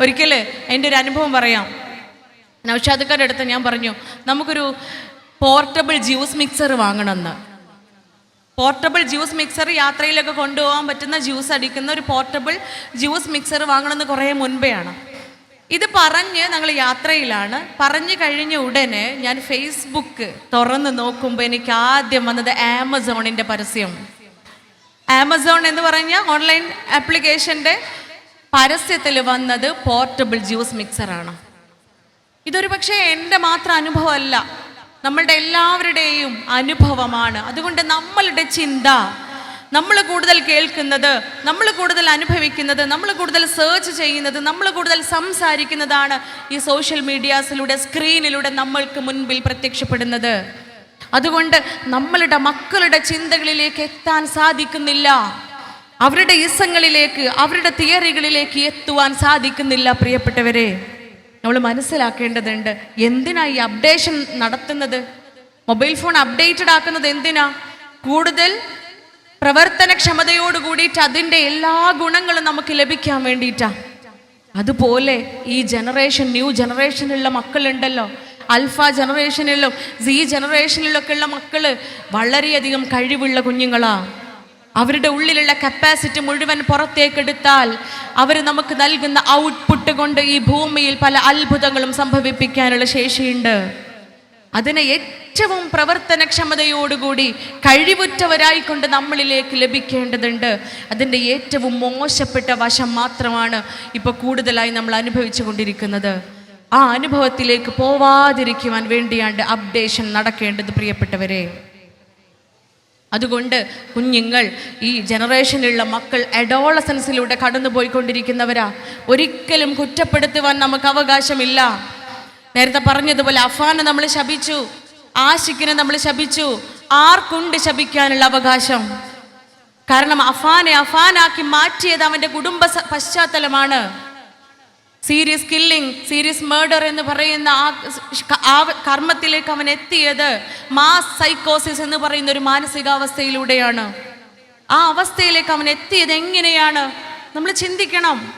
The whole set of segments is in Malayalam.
ഒരിക്കൽ എന്റെ ഒരു അനുഭവം പറയാം. നൗഷാദക്കാരുടെ അടുത്ത് ഞാൻ പറഞ്ഞു നമുക്കൊരു പോർട്ടബിൾ ജ്യൂസ് മിക്സർ വാങ്ങണമെന്ന്. പോർട്ടബിൾ ജ്യൂസ് മിക്സർ യാത്രയിലൊക്കെ കൊണ്ടുപോകാൻ പറ്റുന്ന ജ്യൂസ് അടിക്കുന്ന ഒരു പോർട്ടബിൾ ജ്യൂസ് മിക്സർ വാങ്ങണമെന്ന് കുറേ മുൻപെയാണ്. ഇത് പറഞ്ഞ് ഞങ്ങൾ യാത്രയിലാണ്. പറഞ്ഞു കഴിഞ്ഞ ഉടനെ ഞാൻ ഫേസ്ബുക്ക് തുറന്ന് നോക്കുമ്പോൾ എനിക്ക് ആദ്യം വന്നത് ആമസോണിന്റെ പരസ്യം. ആമസോൺ എന്ന് പറഞ്ഞ ഓൺലൈൻ ആപ്ലിക്കേഷന്റെ പരസ്യത്തിൽ വന്നത് പോർട്ടബിൾ ജ്യൂസ് മിക്സറാണ്. ഇതൊരു പക്ഷേ എന്റെ മാത്രം അനുഭവമല്ല. നമ്മളുടെ എല്ലാവരുടെയും അനുഭവമാണ്. അതുകൊണ്ട് നമ്മളുടെ ചിന്ത നമ്മൾ കൂടുതൽ കേൾക്കുന്നത് നമ്മൾ കൂടുതൽ അനുഭവിക്കുന്നത് നമ്മൾ കൂടുതൽ സെർച്ച് ചെയ്യുന്നത് നമ്മൾ കൂടുതൽ സംസാരിക്കുന്നതാണ് ഈ സോഷ്യൽ മീഡിയാസിലൂടെ സ്ക്രീനിലൂടെ നമ്മൾക്ക് മുൻപിൽ പ്രത്യക്ഷപ്പെടുന്നത്. അതുകൊണ്ട് നമ്മളുടെ മക്കളുടെ ചിന്തകളിലേക്ക് എത്താൻ സാധിക്കുന്നില്ല. അവരുടെ ഇസങ്ങളിലേക്ക് അവരുടെ തിയറികളിലേക്ക് എത്തുവാൻ സാധിക്കുന്നില്ല പ്രിയപ്പെട്ടവരെ. നമ്മൾ മനസ്സിലാക്കേണ്ടതുണ്ട് എന്തിനാ ഈ അപ്ഡേഷൻ നടത്തുന്നത്? മൊബൈൽ ഫോൺ അപ്ഡേറ്റഡ് ആക്കുന്നത് എന്തിനാ? കൂടുതൽ പ്രവർത്തനക്ഷമതയോട് കൂടിയിട്ട് അതിന്റെ എല്ലാ ഗുണങ്ങളും നമുക്ക് ലഭിക്കാൻ വേണ്ടിയിട്ടാ. അതുപോലെ ഈ ജനറേഷൻ ന്യൂ ജനറേഷനിലുള്ള മക്കളുണ്ടല്ലോ. അൽഫ ജനറേഷനിലും സി ജനറേഷനിലൊക്കെ ഉള്ള മക്കൾ വളരെയധികം കഴിവുള്ള കുഞ്ഞുങ്ങളാ. അവരുടെ ഉള്ളിലുള്ള കപ്പാസിറ്റി മുഴുവൻ പുറത്തേക്കെടുത്താൽ അവർ നമുക്ക് നൽകുന്ന ഔട്ട്പുട്ട് കൊണ്ട് ഈ ഭൂമിയിൽ പല അത്ഭുതങ്ങളും സംഭവിപ്പിക്കാനുള്ള ശേഷിയുണ്ട്. അതിനെ ഏറ്റവും പ്രവർത്തനക്ഷമതയോടുകൂടി കഴിവുറ്റവരായിക്കൊണ്ട് നമ്മളിലേക്ക് ലഭിക്കേണ്ടതുണ്ട്. അതിന്റെ ഏറ്റവും മോശപ്പെട്ട വശം മാത്രമാണ് ഇപ്പോൾ കൂടുതലായി നമ്മൾ അനുഭവിച്ചു കൊണ്ടിരിക്കുന്നത്. ആ അനുഭവത്തിലേക്ക് പോവാതിരിക്കുവാൻ വേണ്ടിയാണ്ട് അപ്ഡേഷൻ നടക്കേണ്ടത് പ്രിയപ്പെട്ടവരെ. അതുകൊണ്ട് കുഞ്ഞുങ്ങൾ ഈ ജനറേഷനിലുള്ള മക്കൾ അഡോളസൻസിലൂടെ കടന്നു പോയിക്കൊണ്ടിരിക്കുന്നവരാ ഒരിക്കലും കുറ്റപ്പെടുത്തുവാൻ നമുക്ക് അവകാശമില്ല. നേരത്തെ പറഞ്ഞതുപോലെ അഫാനെ നമ്മൾ ശപിച്ചു ആശിക്കിനെ നമ്മൾ ശപിച്ചു. ആർക്കുണ്ട് ശപിക്കാനുള്ള അവകാശം? കാരണം അഫാനെ അഫാനാക്കി മാറ്റിയത് അവന്റെ കുടുംബ പശ്ചാത്തലമാണ്. സീരിയസ് കില്ലിംഗ് സീരിയസ് മേർഡർ എന്ന് പറയുന്ന ആ കർമ്മത്തിലേക്ക് അവൻ എത്തിയത് മാസ് സൈക്കോസിസ് എന്ന് പറയുന്ന ഒരു മാനസികാവസ്ഥയിലൂടെയാണ്. ആ അവസ്ഥയിലേക്ക് അവൻ എത്തിയത് എങ്ങനെയാണ്? നമ്മൾ ചിന്തിക്കണം.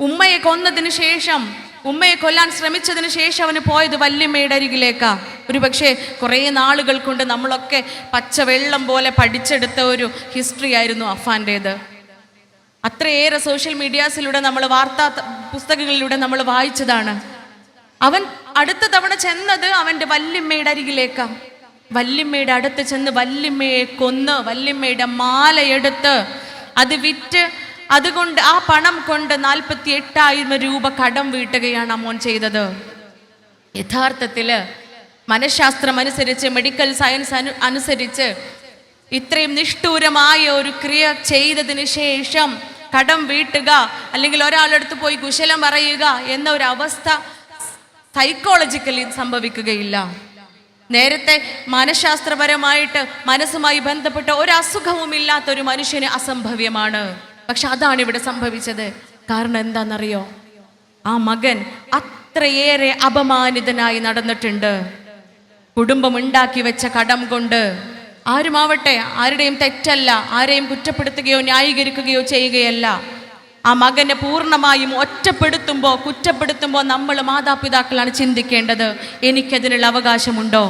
ഉമ്മയെ കൊന്നതിന് ശേഷം ഉമ്മയെ കൊല്ലാൻ ശ്രമിച്ചതിന് ശേഷം അവന് പോയത് വല്യമ്മയുടെ അരികിലേക്കാ. ഒരു പക്ഷേ കുറേ നാളുകൾ കൊണ്ട് നമ്മളൊക്കെ പച്ചവെള്ളം പോലെ പഠിച്ചെടുത്ത ഒരു ഹിസ്റ്ററി ആയിരുന്നു അഫാന്റേത്. അത്രയേറെ സോഷ്യൽ മീഡിയാസിലൂടെ നമ്മൾ വാർത്താ പുസ്തകങ്ങളിലൂടെ നമ്മൾ വായിച്ചതാണ്. അവൻ അടുത്ത തവണ ചെന്നത് അവന്റെ വല്യമ്മയുടെ അരികിലേക്കാം. വല്യമ്മയുടെ അടുത്ത് ചെന്ന് വല്യമ്മയെ കൊന്ന് വല്യമ്മയുടെ മാലയെടുത്ത് അത് വിറ്റ് അതുകൊണ്ട് ആ പണം കൊണ്ട് നാൽപ്പത്തി എട്ടായിരം രൂപ കടം വീട്ടുകയാണ് അമോൻ മോൻ ചെയ്തത്. യഥാർത്ഥത്തിൽ മനഃശാസ്ത്രം അനുസരിച്ച് മെഡിക്കൽ സയൻസ് അനു അനുസരിച്ച് ഇത്രയും നിഷ്ഠൂരമായ ഒരു ക്രിയ ചെയ്തതിന് ശേഷം കടം വീട്ടുക അല്ലെങ്കിൽ ഒരാളെടുത്ത് പോയി കുശലം പറയുക എന്ന ഒരു അവസ്ഥ സൈക്കോളജിക്കലി സംഭവിക്കുകയില്ല. നേരത്തെ മനഃശാസ്ത്രപരമായിട്ട് മനസ്സുമായി ബന്ധപ്പെട്ട ഒരു അസുഖവും ഇല്ലാത്ത ഒരു മനുഷ്യന് അസംഭവ്യമാണ്. പക്ഷെ അതാണ് ഇവിടെ സംഭവിച്ചത്. കാരണം എന്താണെന്നറിയോ? ആ മകൻ അത്രയേറെ അപമാനിതനായി നടന്നിട്ടുണ്ട്. കുടുംബം ഉണ്ടാക്കി വെച്ച കടം കൊണ്ട് ആരുമാവട്ടെ ആരുടെയും തെറ്റല്ല ആരെയും കുറ്റപ്പെടുത്തുകയോ ന്യായീകരിക്കുകയോ ചെയ്യുകയല്ല. ആ മകനെ പൂർണമായും ഒറ്റപ്പെടുത്തുമ്പോൾ കുറ്റപ്പെടുത്തുമ്പോൾ നമ്മൾ മാതാപിതാക്കളാണ് ചിന്തിക്കേണ്ടത്. എനിക്കതിനുള്ള അവകാശമുണ്ടോ?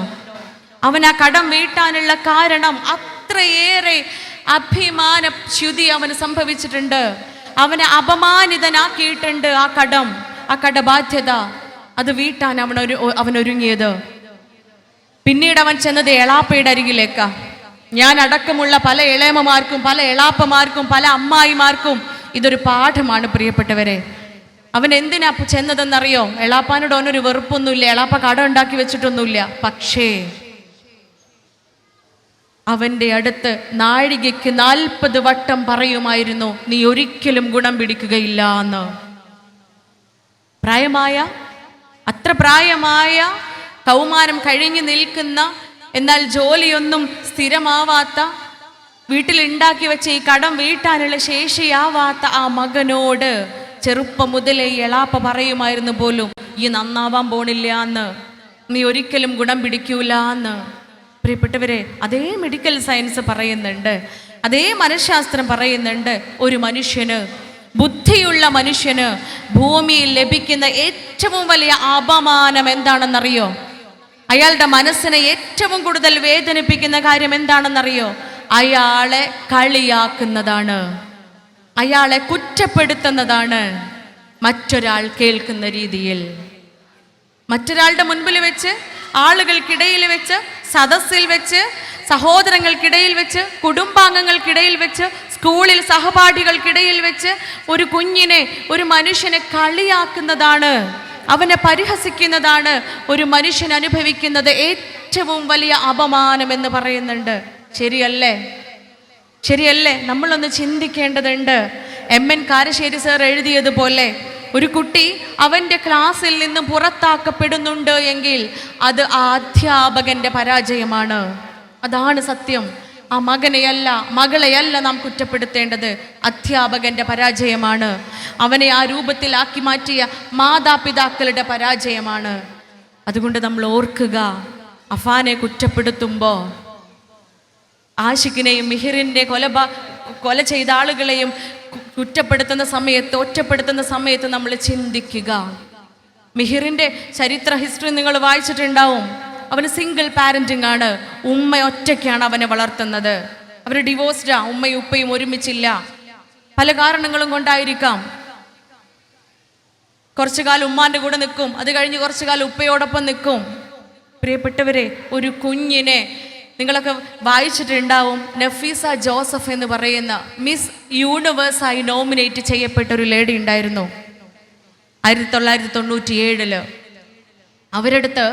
അവൻ ആ കടം വീട്ടാനുള്ള കാരണം അത്രയേറെ അഭിമാന ശ്യുതി അവന് സംഭവിച്ചിട്ടുണ്ട്. അവനെ അപമാനിതനാക്കിയിട്ടുണ്ട് ആ കടം ആ കടബാധ്യത. അത് വീട്ടാൻ അവനൊരു അവനൊരുങ്ങിയത്. പിന്നീട് അവൻ ചെന്നത് എളാപ്പയുടെ അരികിലേക്കാ. ഞാൻ അടക്കമുള്ള പല ഇളയമ്മമാർക്കും പല എളാപ്പമാർക്കും പല അമ്മായിമാർക്കും ഇതൊരു പാഠമാണ് പ്രിയപ്പെട്ടവരെ. അവൻ എന്തിനാ ചെന്നതെന്നറിയോ? എളാപ്പാനോട് അവനൊരു വെറുപ്പൊന്നുമില്ല എളാപ്പ കട ഉണ്ടാക്കി വെച്ചിട്ടൊന്നുമില്ല. പക്ഷേ അവന്റെ അടുത്ത് നാഴികയ്ക്ക് നാൽപ്പത് വട്ടം പറയുമായിരുന്നു നീ ഒരിക്കലും ഗുണം പിടിക്കുകയില്ല എന്ന്. പ്രായമായ അത്ര പ്രായമായ കൗമാരം കഴിഞ്ഞു നിൽക്കുന്ന എന്നാൽ ജോലിയൊന്നും സ്ഥിരമാവാത്ത വീട്ടിലുണ്ടാക്കി വെച്ച ഈ കടം വീട്ടാനുള്ള ശേഷിയാവാത്ത ആ മകനോട് ചെറുപ്പം മുതലേ എളാപ്പ പറയുമായിരുന്നു പോലും ഈ നന്നാവാൻ പോണില്ല എന്ന്. നീ ഒരിക്കലും ഗുണം പിടിക്കൂല എന്ന്. പ്രിയപ്പെട്ടവരെ അതേ മെഡിക്കൽ സയൻസ് പറയുന്നുണ്ട്. അതേ മനഃശാസ്ത്രം പറയുന്നുണ്ട്. ഒരു മനുഷ്യന് ബുദ്ധിയുള്ള മനുഷ്യന് ഭൂമിയിൽ ലഭിക്കുന്ന ഏറ്റവും വലിയ അപമാനം എന്താണെന്നറിയോ? അയാളുടെ മനസ്സിനെ ഏറ്റവും കൂടുതൽ വേദനിപ്പിക്കുന്ന കാര്യം എന്താണെന്നറിയോ? അയാളെ കളിയാക്കുന്നതാണ്. അയാളെ കുറ്റപ്പെടുത്തുന്നതാണ്. മറ്റൊരാൾ കേൾക്കുന്ന രീതിയിൽ. മറ്റൊരാളുടെ മുൻപിൽ വെച്ച് ആളുകൾക്കിടയിൽ വെച്ച് സദസ്സിൽ വെച്ച് സഹോദരങ്ങൾക്കിടയിൽ വെച്ച് കുടുംബാംഗങ്ങൾക്കിടയിൽ വെച്ച് സ്കൂളിൽ സഹപാഠികൾക്കിടയിൽ വെച്ച് ഒരു കുഞ്ഞിനെ ഒരു മനുഷ്യനെ കളിയാക്കുന്നതാണ്. അവനെ പരിഹസിക്കുന്നതാണ് ഒരു മനുഷ്യൻ അനുഭവിക്കുന്നത് ഏറ്റവും വലിയ അപമാനം എന്ന് പറയുന്നുണ്ട്. ശരിയല്ലേ? ശരിയല്ലേ? നമ്മളൊന്ന് ചിന്തിക്കേണ്ടതുണ്ട്. എം എൻ കാരശ്ശേരി സാർ എഴുതിയതുപോലെ ഒരു കുട്ടി അവന്റെ ക്ലാസ്സിൽ നിന്ന് പുറത്താക്കപ്പെടുന്നുണ്ട് എങ്കിൽ അത് ആ അധ്യാപകന്റെ പരാജയമാണ്. അതാണ് സത്യം. ആ മകനെയല്ല മകളെയല്ല നാം കുറ്റപ്പെടുത്തേണ്ടത്. അധ്യാപകന്റെ പരാജയമാണ്. അവനെ ആ രൂപത്തിലാക്കി മാറ്റിയ മാതാപിതാക്കളുടെ പരാജയമാണ്. അതുകൊണ്ട് നമ്മൾ ഓർക്കുക അഫാനെ കുറ്റപ്പെടുത്തുമ്പോൾ ആഷിഖിനെയും മിഹിറിന്റെ കൊലപ കൊല ചെയ്ത ആളുകളെയും കുറ്റപ്പെടുത്തുന്ന സമയത്ത് ഒറ്റപ്പെടുത്തുന്ന സമയത്ത് നമ്മൾ ചിന്തിക്കുക. മിഹിറിന്റെ ചരിത്ര ഹിസ്റ്ററി നിങ്ങൾ വായിച്ചിട്ടുണ്ടാവും. അവന് സിംഗിൾ പാരന്റിംഗ് ആണ്. ഉമ്മ ഒറ്റയ്ക്കാണ് അവനെ വളർത്തുന്നത്. അവർ ഡിവോഴ്സ്ഡാ ഉമ്മയും ഉപ്പയും ഒരുമിച്ചില്ല. പല കാരണങ്ങളും കൊണ്ടായിരിക്കാം. കുറച്ചു കാലം ഉമ്മാന്റെ കൂടെ നിൽക്കും. അത് കഴിഞ്ഞ് കുറച്ചു കാലം ഉപ്പയോടൊപ്പം നിൽക്കും. പ്രിയപ്പെട്ടവരെ ഒരു കുഞ്ഞിനെ നിങ്ങളൊക്കെ വായിച്ചിട്ടുണ്ടാവും. നഫീസ ജോസഫ് എന്ന് പറയുന്ന മിസ് യൂണിവേഴ്സായി നോമിനേറ്റ് ചെയ്യപ്പെട്ട ഒരു ലേഡി ഉണ്ടായിരുന്നു. ആയിരത്തി തൊള്ളായിരത്തി തൊണ്ണൂറ്റി ഏഴിൽ അവരടുത്ത്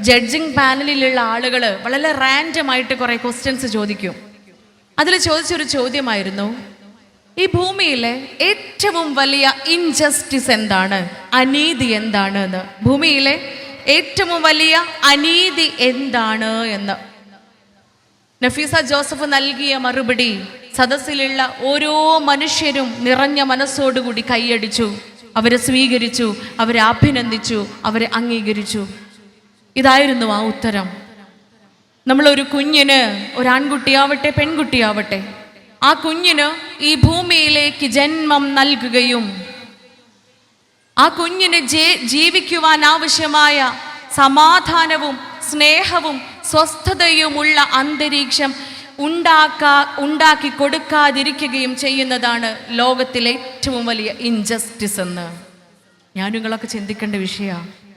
ജഡ്ജിങ് പാനലിലുള്ള ആളുകൾ വളരെ റാൻഡമായിട്ട് കുറേ ക്വസ്റ്റ്യൻസ് ചോദിക്കും. അതിൽ ചോദിച്ചൊരു ചോദ്യമായിരുന്നു ഈ ഭൂമിയിലെ ഏറ്റവും വലിയ ഇൻജസ്റ്റിസ് എന്താണ്? അനീതി എന്താണ്? എന്ന്. ഭൂമിയിലെ ഏറ്റവും വലിയ അനീതി എന്താണ് എന്ന്. നഫീസ ജോസഫ് നൽകിയ മറുപടി സദസ്സിലുള്ള ഓരോ മനുഷ്യരും നിറഞ്ഞ മനസ്സോടുകൂടി കൈയടിച്ചു. അവരെ സ്വീകരിച്ചു അവരെ അഭിനന്ദിച്ചു അവരെ അംഗീകരിച്ചു. ഇതായിരുന്നു ആ ഉത്തരം. നമ്മളൊരു കുഞ്ഞിന് ഒരാൺകുട്ടിയാവട്ടെ പെൺകുട്ടിയാവട്ടെ ആ കുഞ്ഞിന് ഈ ഭൂമിയിലേക്ക് ജന്മം നൽകുകയും ആ കുഞ്ഞിന് ജീവിക്കുവാൻ ആവശ്യമായ സമാധാനവും സ്നേഹവും സ്വസ്ഥതയുമുള്ള അന്തരീക്ഷം ഉണ്ടാക്കാ ഉണ്ടാക്കി കൊടുക്കാതിരിക്കുകയും ചെയ്യുന്നതാണ് ലോകത്തിലെ ഏറ്റവും വലിയ ഇൻജസ്റ്റിസ് എന്ന്. ഞാൻ നിങ്ങളൊക്കെ ചിന്തിക്കേണ്ട വിഷയമാണ്.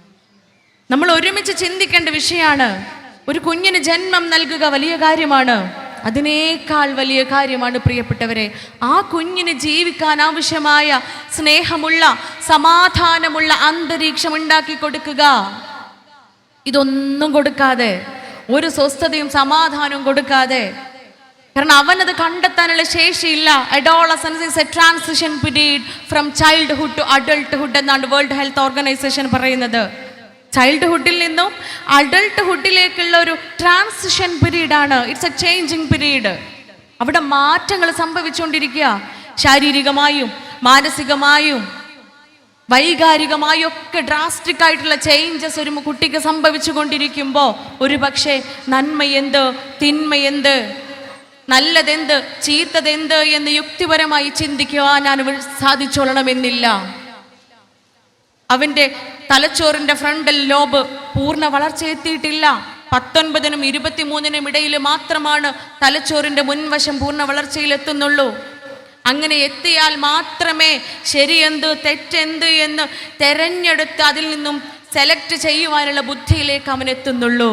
നമ്മൾ ഒരുമിച്ച് ചിന്തിക്കേണ്ട വിഷയമാണ് ഒരു കുഞ്ഞിന് ജന്മം നൽകുക വലിയ കാര്യമാണ്. അതിനേക്കാൾ വലിയ കാര്യമാണ് പ്രിയപ്പെട്ടവരെ ആ കുഞ്ഞിന് ജീവിക്കാൻ ആവശ്യമായ സ്നേഹമുള്ള സമാധാനമുള്ള അന്തരീക്ഷം ഉണ്ടാക്കി കൊടുക്കുക. ഇതൊന്നും കൊടുക്കാതെ ഒരു സ്വസ്ഥതയും സമാധാനവും കൊടുക്കാതെ. കാരണം അവനത് കണ്ടെത്താനുള്ള ശേഷിയില്ല. Adolescence a transition period from childhood to adulthood എന്നാണ് വേൾഡ് ഹെൽത്ത് ഓർഗനൈസേഷൻ പറയുന്നത്. ചൈൽഡ്ഹുഡിൽ നിന്നും അഡൾട്ട്ഹുഡിലേക്കുള്ള ഒരു ട്രാൻസിഷൻ പീരീഡ് ആണ് ഇറ്റ്സ് എ ചേഞ്ചിങ് പീരീഡ് അവിടെ മാറ്റങ്ങൾ സംഭവിച്ചുകൊണ്ടിരിക്കുക ശാരീരികമായും മാനസികമായും വൈകാരികമായും ഒക്കെ ഡ്രാസ്റ്റിക് ആയിട്ടുള്ള ചേഞ്ചസ് ഒരു കുട്ടിക്ക് സംഭവിച്ചു കൊണ്ടിരിക്കുമ്പോൾ ഒരു പക്ഷേ നന്മയെന്ത് തിന്മയെന്ത് നല്ലതെന്ത് ചീത്തതെന്ത് എന്ന് യുക്തിപരമായി ചിന്തിക്കുവാൻ ഞാൻ സാധിച്ചോളണമെന്നില്ല അവന്റെ തലച്ചോറിന്റെ ഫ്രണ്ടൽ ലോബ് പൂർണ വളർച്ച എത്തിയിട്ടില്ല. പത്തൊൻപതിനും ഇരുപത്തിമൂന്നിനും ഇടയിൽ മാത്രമാണ് തലച്ചോറിന്റെ മുൻവശം പൂർണ വളർച്ചയിൽ എത്തുന്നുള്ളൂ. അങ്ങനെ എത്തിയാൽ മാത്രമേ ശരിയെന്ത് തെറ്റെന്ത് എന്ന് തെരഞ്ഞെടുത്ത് അതിൽ നിന്നും സെലക്ട് ചെയ്യുവാനുള്ള ബുദ്ധിയിലേക്ക് അവൻ എത്തുന്നുള്ളൂ.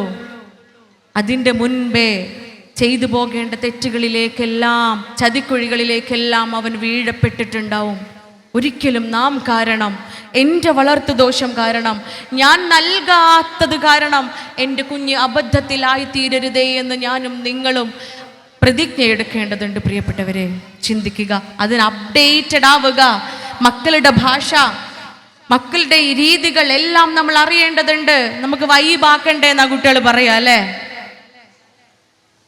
അതിന്റെ മുൻപേ ചെയ്തു പോകേണ്ട തെറ്റുകളിലേക്കെല്ലാം ചതിക്കുഴികളിലേക്കെല്ലാം അവൻ വീഴപ്പെട്ടിട്ടുണ്ടാവും. ഒരിക്കലും നാം കാരണം എന്റെ വളർത്തു ദോഷം കാരണം ഞാൻ നൽകാത്തത് കാരണം എന്റെ കുഞ്ഞ് അബദ്ധത്തിലായിത്തീരരുതേ എന്ന് ഞാനും നിങ്ങളും പ്രതിജ്ഞ എടുക്കേണ്ടതുണ്ട് പ്രിയപ്പെട്ടവരെ. ചിന്തിക്കുക അതിന് അപ്ഡേറ്റഡ് ആവുക. മക്കളുടെ ഭാഷ മക്കളുടെ രീതികൾ എല്ലാം നമ്മൾ അറിയേണ്ടതുണ്ട്. നമുക്ക് വൈബാക്കണ്ടേ എന്നാ കുട്ടികൾ പറയാ അല്ലേ?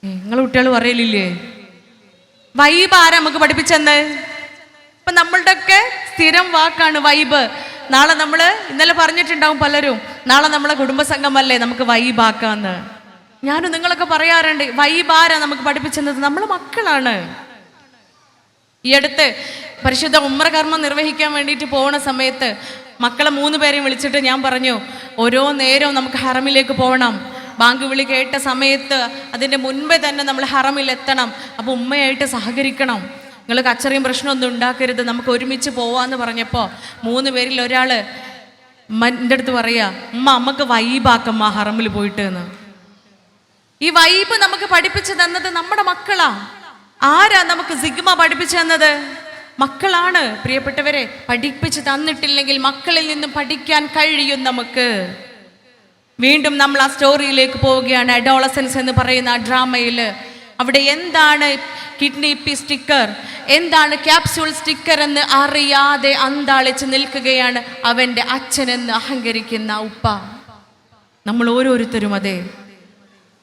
നിങ്ങൾ കുട്ടികൾ പറയലില്ലേ? വൈബ് ആരാ നമുക്ക് പഠിപ്പിച്ചെന്ന്? ഇപ്പൊ നമ്മളുടെ ഒക്കെ സ്ഥിരം വാക്കാണ് വൈബ്. നാളെ നമ്മൾ ഇന്നലെ പറഞ്ഞിട്ടുണ്ടാവും പലരും നാളെ നമ്മളെ കുടുംബസംഗമല്ലേ നമുക്ക് വൈബാക്കാന്ന്. ഞാനും നിങ്ങളൊക്കെ പറയാറുണ്ട് വൈബാരാ നമുക്ക് പഠിപ്പിച്ചത് നമ്മളെ മക്കളാണ്. ഈ അടുത്ത് പരിശുദ്ധ ഉമ്രകർമ്മം നിർവഹിക്കാൻ വേണ്ടിയിട്ട് പോകുന്ന സമയത്ത് മക്കളെ മൂന്ന് പേരെയും വിളിച്ചിട്ട് ഞാൻ പറഞ്ഞു ഓരോ നേരവും നമുക്ക് ഹറമിലേക്ക് പോകണം ബാങ്ക് വിളി കേട്ട സമയത്ത് അതിന്റെ മുൻപേ തന്നെ നമ്മൾ ഹറമിൽ എത്തണം അപ്പോൾ ഉമ്മയായിട്ട് സഹകരിക്കണം. നിങ്ങൾ കച്ചറിയും പ്രശ്നമൊന്നും ഉണ്ടാക്കരുത്. നമുക്ക് ഒരുമിച്ച് പോവാന്ന് പറഞ്ഞപ്പോൾ മൂന്ന് പേരിൽ ഒരാൾ എന്റെ അടുത്ത് പറയാ ഉമ്മ അമ്മയ്ക്ക് വൈബാക്കമ്മ ഹറമിൽ പോയിട്ട് എന്ന് ഈ വൈബ് നമുക്ക് പഠിപ്പിച്ചു തന്നത് നമ്മുടെ മക്കളാ. ആരാ നമുക്ക് സിഗ്മ പഠിപ്പിച്ചു തന്നത്? മക്കളാണ്. പ്രിയപ്പെട്ടവരെ പഠിപ്പിച്ച് തന്നിട്ടില്ലെങ്കിൽ മക്കളിൽ നിന്നും പഠിക്കാൻ കഴിയും നമുക്ക്. വീണ്ടും നമ്മൾ ആ സ്റ്റോറിയിലേക്ക് പോവുകയാണ്. അഡോളസൻസ് എന്ന് പറയുന്ന ആ ഡ്രാമയിൽ അവിടെ എന്താണ് കിഡ്നി പി സ്റ്റിക്കർ? എന്താണ് ക്യാപ്സ്യൂൾ സ്റ്റിക്കർ എന്ന് അറിയാതെ അന്താളിച്ച് നിൽക്കുകയാണ് അവന്റെ അച്ഛനെന്ന് അഹങ്കരിക്കുന്ന ഉപ്പ. നമ്മൾ ഓരോരുത്തരും അതെ.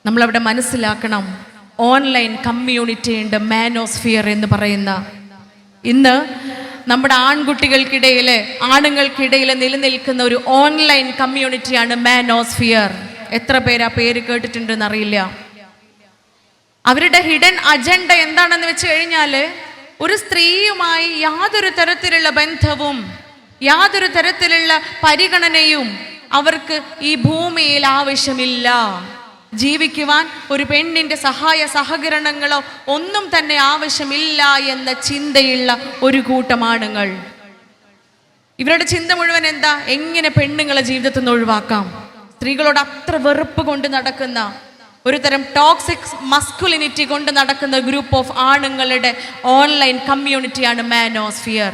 നമ്മളവിടെ മനസ്സിലാക്കണം. ഓൺലൈൻ കമ്മ്യൂണിറ്റി ഉണ്ട് മാനോസ്ഫിയർ എന്ന് പറയുന്ന. ഇന്ന് നമ്മുടെ ആൺകുട്ടികൾക്കിടയിൽ ആണുങ്ങൾക്കിടയിൽ നിലനിൽക്കുന്ന ഒരു ഓൺലൈൻ കമ്മ്യൂണിറ്റിയാണ് മാനോസ്ഫിയർ. എത്ര പേര് ആ പേര് കേട്ടിട്ടുണ്ടെന്ന് അറിയില്ല. അവരുടെ ഹിഡൻ അജണ്ട എന്താണെന്ന് വെച്ച് കഴിഞ്ഞാൽ ഒരു സ്ത്രീയുമായി യാതൊരു തരത്തിലുള്ള ബന്ധവും യാതൊരു തരത്തിലുള്ള പരിഗണനയും അവർക്ക് ഈ ഭൂമിയിൽ ആവശ്യമില്ല. ജീവിക്കുവാൻ ഒരു പെണ്ണിന്റെ സഹായ സഹകരണങ്ങളോ ഒന്നും തന്നെ ആവശ്യമില്ല എന്ന ചിന്തയുള്ള ഒരു കൂട്ടം ആണുങ്ങൾ ഇവരുടെ ചിന്ത മുഴുവൻ എന്താ? എങ്ങനെ പെണ്ണുങ്ങളെ ജീവിതത്തിൽ നിന്ന് ഒഴിവാക്കാം? സ്ത്രീകളോട് അത്ര വെറുപ്പ് കൊണ്ട് നടക്കുന്ന ഒരു തരം ടോക്സിക് മസ്കുലിനിറ്റി കൊണ്ട് നടക്കുന്ന ഗ്രൂപ്പ് ഓഫ് ആണുങ്ങളുടെ ഓൺലൈൻ കമ്മ്യൂണിറ്റിയാണ് മാനോസ്ഫിയർ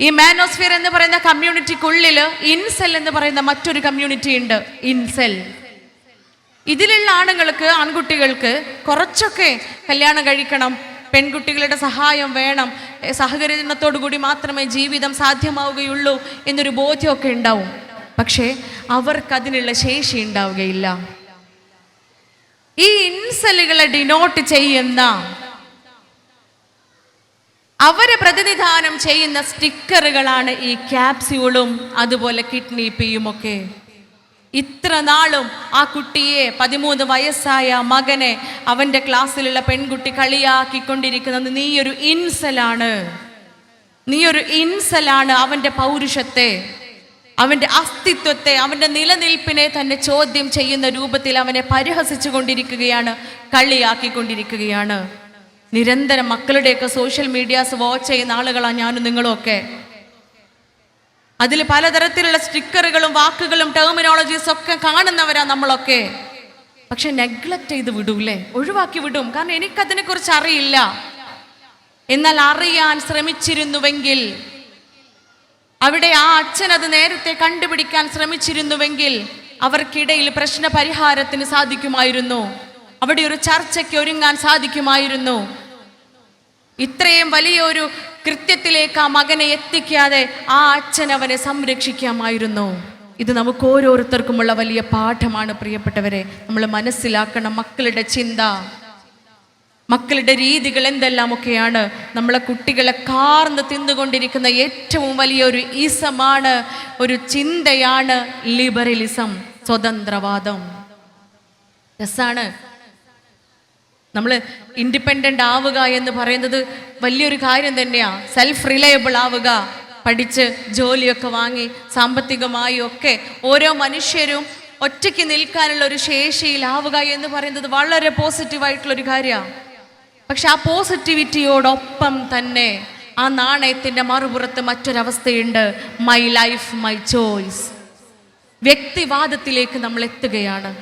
ഈ മാനോസ്ഫിയർ എന്ന് പറയുന്ന കമ്മ്യൂണിറ്റിക്കുള്ളിൽ ഇൻസെൽ എന്ന് പറയുന്ന മറ്റൊരു കമ്മ്യൂണിറ്റി ഉണ്ട് ഇൻസെൽ ഇതിലുള്ള ആണുങ്ങൾക്ക് ആൺകുട്ടികൾക്ക് കുറച്ചൊക്കെ കല്യാണം കഴിക്കണം പെൺകുട്ടികളുടെ സഹായം വേണം എ, സഹകരണത്തോടു കൂടി മാത്രമേ ജീവിതം സാധ്യമാവുകയുള്ളൂ എന്നൊരു ബോധ്യമൊക്കെ ഉണ്ടാവും. പക്ഷേ അവർക്കതിനുള്ള ശേഷി ഉണ്ടാവുകയില്ല. ഈ ഇൻസലുകളെ ഡിനോട്ട് ചെയ്യുന്ന അവരെ പ്രതിനിധാനം ചെയ്യുന്ന സ്റ്റിക്കറുകളാണ് ഈ ക്യാപ്സ്യൂളും അതുപോലെ കിഡ്നി പിയും ഒക്കെ. ഇത്ര നാളും ആ കുട്ടിയെ പതിമൂന്ന് വയസ്സായ മകനെ അവന്റെ ക്ലാസ്സിലുള്ള പെൺകുട്ടി കളിയാക്കിക്കൊണ്ടിരിക്കുന്നത് നീയൊരു ഇൻസലാണ്. നീയൊരു ഇൻസലാണ് അവന്റെ പൗരുഷത്തെ. അവന്റെ അസ്തിത്വത്തെ അവന്റെ നിലനിൽപ്പിനെ തന്നെ ചോദ്യം ചെയ്യുന്ന രൂപത്തിൽ അവനെ പരിഹസിച്ചു കൊണ്ടിരിക്കുകയാണ് കളിയാക്കിക്കൊണ്ടിരിക്കുകയാണ് നിരന്തരം മക്കളുടെയൊക്കെ സോഷ്യൽ മീഡിയാസ് വാച്ച് ചെയ്യുന്ന ആളുകളാണ് ഞാനും നിങ്ങളുമൊക്കെ. അതിൽ പലതരത്തിലുള്ള സ്റ്റിക്കറുകളും വാക്കുകളും ടെർമിനോളജീസ് ഒക്കെ കാണുന്നവരാ നമ്മളൊക്കെ. പക്ഷെ നെഗ്ലക്റ്റ് ചെയ്ത് വിടൂല്ലേ ഒഴിവാക്കി വിടും. കാരണം എനിക്കതിനെ കുറിച്ച് അറിയില്ല. എന്നാൽ അറിയാൻ ശ്രമിച്ചിരുന്നുവെങ്കിൽ അവിടെ ആ അച്ഛൻ അത് നേരത്തെ കണ്ടുപിടിക്കാൻ ശ്രമിച്ചിരുന്നുവെങ്കിൽ അവർക്കിടയിൽ പ്രശ്ന പരിഹാരത്തിന് സാധിക്കുമായിരുന്നു. അവിടെ ഒരു ചർച്ചയ്ക്ക് ഒരുങ്ങാൻ സാധിക്കുമായിരുന്നു. ഇത്രയും വലിയൊരു കൃത്യത്തിലേക്ക് ആ മകനെ എത്തിക്കാതെ ആ അച്ഛൻ അവനെ സംരക്ഷിക്കാമായിരുന്നു. ഇത് നമുക്ക് ഓരോരുത്തർക്കുമുള്ള വലിയ പാഠമാണ് പ്രിയപ്പെട്ടവരെ. നമ്മൾ മനസ്സിലാക്കണം മക്കളുടെ ചിന്ത. മക്കളുടെ രീതികൾ എന്തെല്ലാമൊക്കെയാണ്? നമ്മളെ കുട്ടികളെ കാർന്ന് തിന്നുകൊണ്ടിരിക്കുന്ന ഏറ്റവും വലിയൊരു ഈസമാണ് ഒരു ചിന്തയാണ് ലിബറലിസം സ്വതന്ത്രവാദം. രസാണ്. നമ്മൾ ഇൻഡിപെൻഡന്റ് ആവുക എന്ന് പറയുന്നത് വലിയൊരു കാര്യം തന്നെയാണ് സെൽഫ് റിലയബിൾ ആവുക പഠിച്ച് ജോലിയൊക്കെ വാങ്ങി സാമ്പത്തികമായി ഒക്കെ ഓരോ മനുഷ്യരും ഒറ്റയ്ക്ക് നിൽക്കാനുള്ള ഒരു ശേഷിയിലാവുക എന്ന് പറയുന്നത് വളരെ പോസിറ്റീവായിട്ടുള്ളൊരു കാര്യമാണ് പക്ഷെ ആ പോസിറ്റിവിറ്റിയോടൊപ്പം തന്നെ ആ നാണയത്തിന്റെ മറുപുറത്ത് മറ്റൊരവസ്ഥയുണ്ട്. മൈ ലൈഫ് മൈ ചോയ്സ് വ്യക്തിവാദത്തിലേക്ക് നമ്മൾ എത്തുകയാണ്.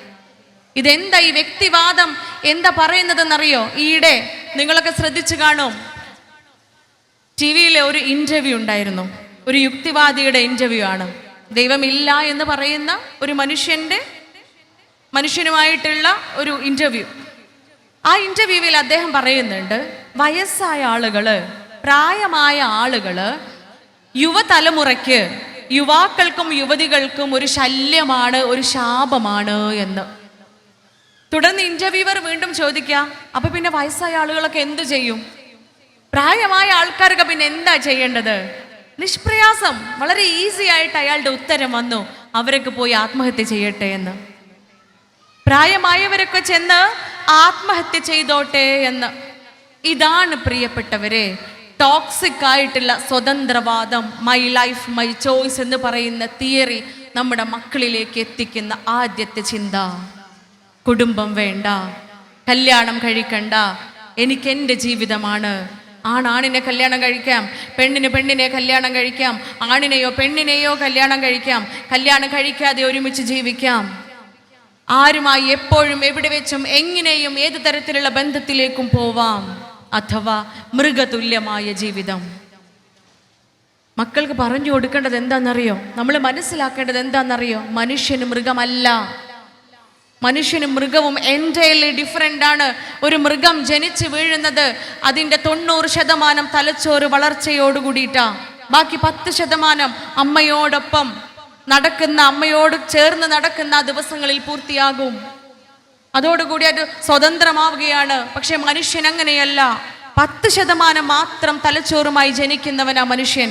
ഇതെന്താ ഈ വ്യക്തിവാദം? എന്താ പറയുന്നതെന്നറിയോ? ഈയിടെ നിങ്ങളൊക്കെ ശ്രദ്ധിച്ചു കാണും. ടി വിയിലെ ഒരു ഇന്റർവ്യൂ ഉണ്ടായിരുന്നു. ഒരു യുക്തിവാദിയുടെ ഇന്റർവ്യൂ ആണ്. ദൈവമില്ല എന്ന് പറയുന്ന ഒരു മനുഷ്യന്റെ മനുഷ്യനുമായിട്ടുള്ള ഒരു ഇന്റർവ്യൂ ആ ഇന്റർവ്യൂവിൽ അദ്ദേഹം പറയുന്നുണ്ട് വയസ്സായ ആളുകൾ പ്രായമായ ആളുകൾ യുവതലമുറയ്ക്ക് യുവാക്കൾക്കും യുവതികൾക്കും ഒരു ശല്യമാണ് ഒരു ശാപമാണ് എന്ന്. തുടർന്ന് ഇന്റർവ്യൂവർ വീണ്ടും ചോദിക്ക അപ്പൊ പിന്നെ വയസ്സായ ആളുകളൊക്കെ എന്തു ചെയ്യും? പ്രായമായ ആൾക്കാർക്ക് പിന്നെ എന്താ ചെയ്യേണ്ടത്? നിഷ്പ്രയാസം. വളരെ ഈസി ആയിട്ട് അയാളുടെ ഉത്തരം വന്നു അവരൊക്കെ പോയി ആത്മഹത്യ ചെയ്യട്ടെ എന്ന്. പ്രായമായവരൊക്കെ ചെന്ന് ആത്മഹത്യ ചെയ്തോട്ടെ എന്ന്. ഇതാണ് പ്രിയപ്പെട്ടവരെ ടോക്സിക് ആയിട്ടുള്ള സ്വതന്ത്രവാദം മൈ ലൈഫ് മൈ ചോയ്സ് എന്ന് പറയുന്ന തിയറി നമ്മുടെ മക്കളിലേക്ക് എത്തിക്കുന്ന ആദ്യത്തെ ചിന്ത. കുടുംബം വേണ്ട കല്യാണം കഴിക്കണ്ട എനിക്ക് എന്റെ ജീവിതമാണ്. ആണാണിനെ കല്യാണം കഴിക്കാം പെണ്ണിന് പെണ്ണിനെ കല്യാണം കഴിക്കാം ആണിനെയോ പെണ്ണിനെയോ കല്യാണം കഴിക്കാം കല്യാണം കഴിക്കാതെ ഒരുമിച്ച് ജീവിക്കാം. ആരുമായി എപ്പോഴും എവിടെ വെച്ചും എങ്ങനെയും ഏത് തരത്തിലുള്ള ബന്ധത്തിലേക്കും പോവാം. അഥവാ മൃഗതുല്യമായ ജീവിതം. മക്കൾക്ക് പറഞ്ഞു കൊടുക്കേണ്ടത് എന്താണെന്നറിയോ നമ്മൾ മനസ്സിലാക്കേണ്ടത് എന്താണെന്നറിയോ മനുഷ്യന് മൃഗമല്ല. മനുഷ്യനും മൃഗവും എന്റയർലി ഡിഫറെന്റ് ആണ്. ഒരു മൃഗം ജനിച്ച് വീഴുന്നത് അതിന്റെ തൊണ്ണൂറ് ശതമാനം തലച്ചോറ് വളർച്ചയോട് കൂടിയിട്ടാ ബാക്കി പത്ത് ശതമാനം അമ്മയോടൊപ്പം നടക്കുന്ന അമ്മയോട് ചേർന്ന് നടക്കുന്ന ദിവസങ്ങളിൽ പൂർത്തിയാകും. അതോടുകൂടി അത് സ്വതന്ത്രമാവുകയാണ്. പക്ഷെ മനുഷ്യൻ അങ്ങനെയല്ല. പത്ത് ശതമാനം മാത്രം തലച്ചോറുമായി ജനിക്കുന്നവനാ മനുഷ്യൻ.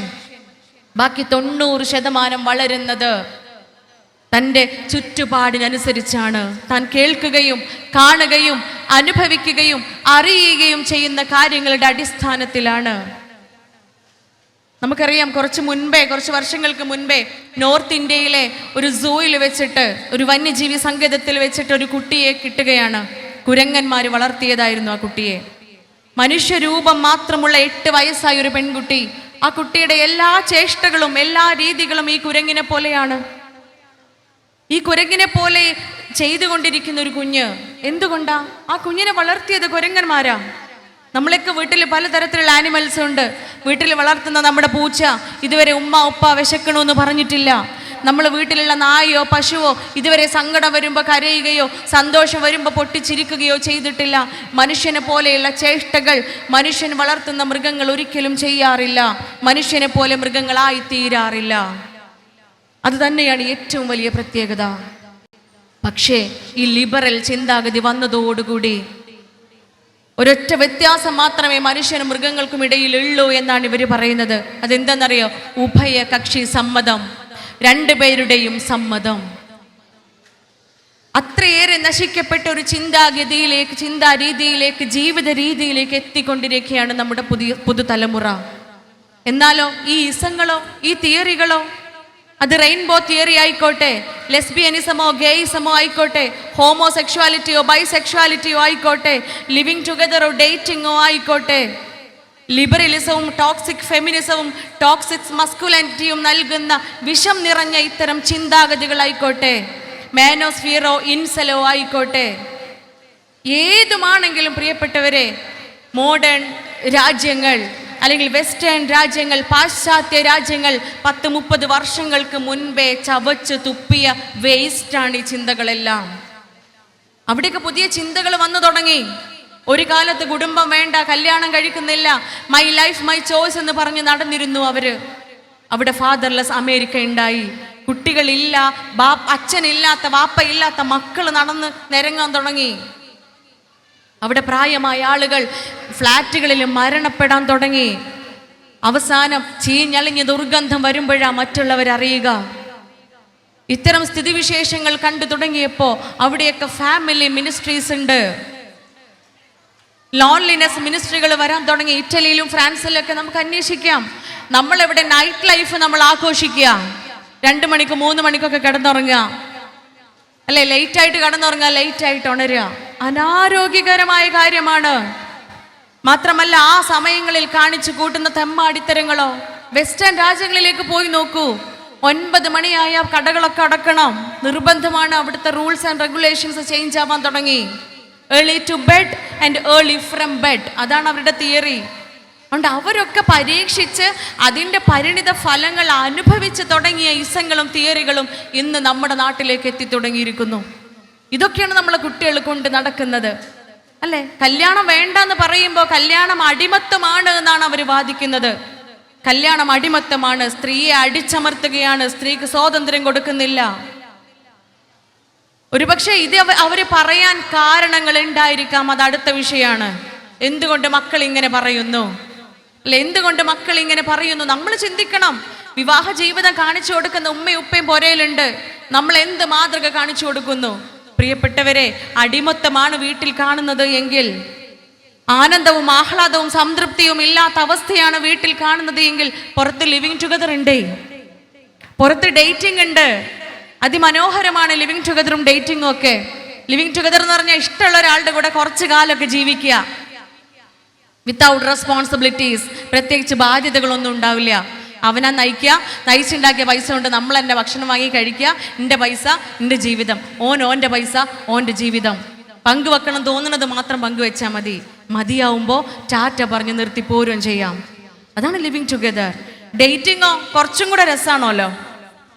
ബാക്കി തൊണ്ണൂറ് ശതമാനം വളരുന്നത് തന്റെ ചുറ്റുപാടിനനുസരിച്ചാണ്. താൻ കേൾക്കുകയും കാണുകയും അനുഭവിക്കുകയും അറിയുകയും ചെയ്യുന്ന കാര്യങ്ങളുടെ അടിസ്ഥാനത്തിലാണ്. നമുക്കറിയാം കുറച്ച് മുൻപേ കുറച്ച് വർഷങ്ങൾക്ക് മുൻപേ നോർത്ത് ഇന്ത്യയിലെ ഒരു സൂയിൽ വെച്ചിട്ട് ഒരു വന്യജീവി സങ്കേതത്തിൽ വെച്ചിട്ട് ഒരു കുട്ടിയെ കിട്ടുകയാണ്. കുരങ്ങന്മാർ വളർത്തിയതായിരുന്നു ആ കുട്ടിയെ. മനുഷ്യരൂപം മാത്രമുള്ള എട്ട് വയസ്സായ ഒരു പെൺകുട്ടി ആ കുട്ടിയുടെ എല്ലാ ചേഷ്ടകളും എല്ലാ രീതികളും ഈ കുരങ്ങിനെ പോലെയാണ്. ഈ കുരങ്ങിനെ പോലെ ചെയ്തുകൊണ്ടിരിക്കുന്ന ഒരു കുഞ്ഞ് എന്തുകൊണ്ടാ? ആ കുഞ്ഞിനെ വളർത്തിയത് കുരങ്ങന്മാരാ. നമ്മളൊക്കെ വീട്ടിൽ പലതരത്തിലുള്ള ആനിമൽസ് ഉണ്ട്. വീട്ടിൽ വളർത്തുന്ന നമ്മുടെ പൂച്ച ഇതുവരെ ഉമ്മ ഉപ്പ വിശക്കണമെന്ന് പറഞ്ഞിട്ടില്ല. നമ്മൾ വീട്ടിലുള്ള നായയോ പശുവോ ഇതുവരെ സങ്കടം വരുമ്പോൾ കരയുകയോ സന്തോഷം വരുമ്പോൾ പൊട്ടിച്ചിരിക്കുകയോ ചെയ്തിട്ടില്ല. മനുഷ്യനെ പോലെയുള്ള ചേഷ്ടകൾ മനുഷ്യൻ വളർത്തുന്ന മൃഗങ്ങൾ ഒരിക്കലും ചെയ്യാറില്ല. മനുഷ്യനെ പോലെ മൃഗങ്ങളായി തീരാറില്ല അത് തന്നെയാണ് ഏറ്റവും വലിയ പ്രത്യേകത. പക്ഷേ ഈ ലിബറൽ ചിന്താഗതി വന്നതോടുകൂടി ഒരൊറ്റ വ്യത്യാസം മാത്രമേ മനുഷ്യനും മൃഗങ്ങൾക്കും ഇടയിലുള്ളൂ എന്നാണ് ഇവർ പറയുന്നത്. അതെന്തെന്നറിയോ? ഉഭയ കക്ഷി സമ്മതം. രണ്ടുപേരുടെയും സമ്മതം. അത്രയേറെ നശിക്കപ്പെട്ട ഒരു ചിന്താഗതിയിലേക്ക് ചിന്താ രീതിയിലേക്ക് ജീവിത രീതിയിലേക്ക് എത്തിക്കൊണ്ടിരിക്കുകയാണ് നമ്മുടെ പുതിയ പുതുതലമുറ. എന്നാലോ ഈ ഇസങ്ങളോ ഈ തിയറികളോ അത് റെയിൻബോ തിയറി ആയിക്കോട്ടെ ലെസ്ബിയനിസമോ ഗേയിസമോ ആയിക്കോട്ടെ ഹോമോസെക്ഷുവാലിറ്റിയോ ബൈസെക്ഷുവാലിറ്റിയോ ആയിക്കോട്ടെ ലിവിങ് ടുഗദറോ ഡേറ്റിങ്ങോ ആയിക്കോട്ടെ. ലിബറലിസവും ടോക്സിക് ഫെമിനിസവും ടോക്സിക് മസ്കുലാനിറ്റിയും നൽകുന്ന വിഷം നിറഞ്ഞ ഇത്തരം ചിന്താഗതികളായിക്കോട്ടെ മാനോസ്ഫിയറോ ഇൻസലോ ആയിക്കോട്ടെ. ഏതുമാണെങ്കിലും പ്രിയപ്പെട്ടവരെ മോഡേൺ രാജ്യങ്ങൾ അല്ലെങ്കിൽ വെസ്റ്റേൺ രാജ്യങ്ങൾ പാശ്ചാത്യ രാജ്യങ്ങൾ പത്ത് മുപ്പത് വർഷങ്ങൾക്ക് മുൻപേ ചവച്ച് തുപ്പിയ വേസ്റ്റാണ് ഈ ചിന്തകളെല്ലാം. അവിടെയൊക്കെ പുതിയ ചിന്തകൾ വന്നു തുടങ്ങി. ഒരു കാലത്ത് കുടുംബം വേണ്ട കല്യാണം കഴിക്കുന്നില്ല. മൈ ലൈഫ് മൈ ചോയ്സ് എന്ന് പറഞ്ഞ് നടന്നിരുന്നു അവർ. അവിടെ ഫാദർലെസ് അമേരിക്ക ഉണ്ടായി. കുട്ടികളില്ല ബാ അച്ഛനില്ലാത്ത വാപ്പയില്ലാത്ത മക്കൾ നടന്ന് നിരങ്ങാൻ തുടങ്ങി. അവിടെ പ്രായമായ ആളുകൾ ഫ്ലാറ്റുകളിൽ മരണപ്പെടാൻ തുടങ്ങി. അവസാനം ചീഞ്ഞളിഞ്ഞ് ദുർഗന്ധം വരുമ്പോഴാ മറ്റുള്ളവരറിയുക ഇത്തരം സ്ഥിതിവിശേഷങ്ങൾ കണ്ടു തുടങ്ങിയപ്പോൾ അവിടെയൊക്കെ ഫാമിലി മിനിസ്ട്രീസ് ഉണ്ട്. ലോൺലിനെസ് മിനിസ്ട്രികൾ വരാൻ തുടങ്ങി. ഇറ്റലിയിലും ഫ്രാൻസിലൊക്കെ നമുക്ക് അന്വേഷിക്കാം. നമ്മളിവിടെ നൈറ്റ് ലൈഫ് നമ്മൾ ആഘോഷിക്കുക. രണ്ട് മണിക്ക് മൂന്ന് മണിക്കൊക്കെ കിടന്നുറങ്ങുക. അല്ലെ ലേറ്റ് ആയിട്ട് കടന്നുറങ്ങുക ലേറ്റ് ആയിട്ട് ഉണരുക. അനാരോഗ്യകരമായ കാര്യമാണ്. മാത്രമല്ല ആ സമയങ്ങളിൽ കാണിച്ചു കൂട്ടുന്ന തെമ്മാടിത്തരങ്ങളോ വെസ്റ്റേൺ രാജ്യങ്ങളിലേക്ക് പോയി നോക്കൂ. ഒൻപത് മണിയായ കടകളൊക്കെ അടക്കണം. നിർബന്ധമാണ് അവിടുത്തെ റൂൾസ് ആൻഡ് റെഗുലേഷൻസ് ചേഞ്ച് ആവാൻ തുടങ്ങി. Early to bed and early from bed അതാണ് അവരുടെ തിയറി അതുകൊണ്ട് അവരൊക്കെ പരീക്ഷിച്ച് അതിന്റെ പരിണിത ഫലങ്ങൾ അനുഭവിച്ച് തുടങ്ങിയ ഇസങ്ങളും തിയറികളും ഇന്ന് നമ്മുടെ നാട്ടിലേക്ക് എത്തി തുടങ്ങിയിരിക്കുന്നു. ഇതൊക്കെയാണ് നമ്മളെ കുട്ടികൾ കൊണ്ട് നടക്കുന്നത്. അല്ലെ? കല്യാണം വേണ്ട എന്ന് പറയുമ്പോൾ കല്യാണം അടിമത്തമാണ് എന്നാണ് അവർ വാദിക്കുന്നത്. കല്യാണം അടിമത്തമാണ്. സ്ത്രീയെ അടിച്ചമർത്തുകയാണ്. സ്ത്രീക്ക് സ്വാതന്ത്ര്യം കൊടുക്കുന്നില്ല. ഒരുപക്ഷെ ഇത് അവർ പറയാൻ കാരണങ്ങൾ ഉണ്ടായിരിക്കാം. അത് അടുത്ത വിഷയമാണ്. എന്തുകൊണ്ട് മക്കൾ ഇങ്ങനെ പറയുന്നു? അല്ലെ എന്തുകൊണ്ട് മക്കൾ ഇങ്ങനെ പറയുന്നു? നമ്മൾ ചിന്തിക്കണം. വിവാഹ ജീവിതം കാണിച്ചു കൊടുക്കുന്ന ഉമ്മയും ഉപ്പയും പൊരയിലുണ്ട്. നമ്മൾ എന്ത് മാതൃക കാണിച്ചു കൊടുക്കുന്നു? പ്രിയപ്പെട്ടവരെ അടിമത്തമാണ് വീട്ടിൽ കാണുന്നത് എങ്കിൽ ആനന്ദവും ആഹ്ലാദവും സംതൃപ്തിയും ഇല്ലാത്ത അവസ്ഥയാണ് വീട്ടിൽ കാണുന്നത് എങ്കിൽ പുറത്ത് ലിവിങ് ടുഗദർ ഉണ്ടേ. പുറത്ത് ഡേറ്റിംഗ് ഉണ്ട്. അതിമനോഹരമാണ് ലിവിങ് ടുഗദറും ഡേറ്റിംഗും ഒക്കെ. ലിവിങ് ടുഗദർ എന്ന് പറഞ്ഞാൽ ഇഷ്ടമുള്ള ഒരാളുടെ കൂടെ കുറച്ച് കാലമൊക്കെ ജീവിക്കുക. വിത്തൗട്ട് റെസ്പോൺസിബിലിറ്റീസ് പ്രത്യേകിച്ച് ബാധ്യതകളൊന്നും ഉണ്ടാവില്ല. അവനാ നയിക്കുക നയിച്ചുണ്ടാക്കിയ പൈസ കൊണ്ട് നമ്മൾ എന്റെ ഭക്ഷണം വാങ്ങി കഴിക്കുക എന്റെ പൈസ എന്റെ ജീവിതം. ഓൻ ഓന്റെ പൈസ ഓന്റെ ജീവിതം. പങ്കുവെക്കണം തോന്നുന്നത് മാത്രം പങ്കുവെച്ചാൽ മതി. മതിയാവുമ്പോൾ ടാറ്റ പറഞ്ഞ് നിർത്തി പോരും ചെയ്യാം. അതാണ് ലിവിങ് ടുഗദർ ഡേറ്റിങ്ങോ കുറച്ചും കൂടെ രസമാണല്ലോ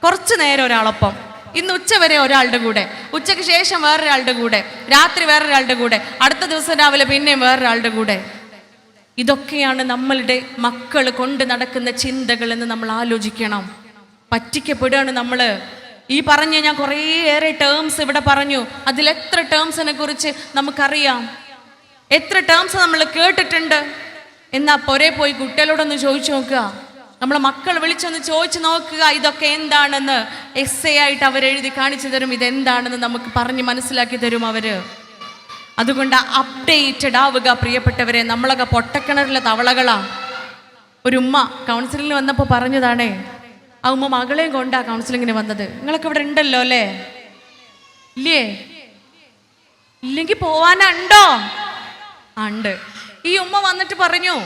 കുറച്ച് നേരം ഒരാളൊപ്പം. ഇന്ന് ഉച്ച വരെ ഒരാളുടെ കൂടെ. ഉച്ചയ്ക്ക് ശേഷം വേറൊരാളുടെ കൂടെ. രാത്രി വേറൊരാളുടെ കൂടെ. അടുത്ത ദിവസം രാവിലെ പിന്നെയും വേറൊരാളുടെ കൂടെ. ഇതൊക്കെയാണ് നമ്മളുടെ മക്കൾ കൊണ്ട് നടക്കുന്ന ചിന്തകൾ എന്ന് നമ്മൾ ആലോചിക്കണം. പറ്റിക്കപ്പെടുകയാണ് നമ്മൾ ഈ പറഞ്ഞ ഞാൻ കുറേയേറെ ടേംസ് ഇവിടെ പറഞ്ഞു. അതിൽ എത്ര ടേംസിനെ കുറിച്ച് നമുക്കറിയാം? എത്ര ടേംസ് നമ്മൾ കേട്ടിട്ടുണ്ട്? എന്നാ പൊരെ പോയി കുട്ടികളോടൊന്ന് ചോദിച്ചു നോക്കുക. നമ്മളെ മക്കൾ വിളിച്ചൊന്ന് ചോദിച്ചു നോക്കുക ഇതൊക്കെ എന്താണെന്ന്. എസ് എ ആയിട്ട് അവരെഴുതി കാണിച്ചു തരും. ഇതെന്താണെന്ന് നമുക്ക് പറഞ്ഞ് മനസ്സിലാക്കി തരും അവർ. അതുകൊണ്ട് അപ്ഡേറ്റഡ് ആവുക പ്രിയപ്പെട്ടവരെ. നമ്മളൊക്കെ പൊട്ടക്കിണറിലെ തവളകളാ. ഒരു ഉമ്മ കൗൺസിലിംഗിന് വന്നപ്പോൾ പറഞ്ഞതാണേ ആ ഉമ്മ മകളെയും കൊണ്ടാ കൗൺസിലിങ്ങിന് വന്നത്. നിങ്ങളൊക്കെ ഇവിടെ ഉണ്ടല്ലോ അല്ലേ? ഇല്ലേ? ഇല്ലെങ്കിൽ പോവാനുണ്ടോ? ഉണ്ട്. ഈ ഉമ്മ വന്നിട്ട് പറഞ്ഞു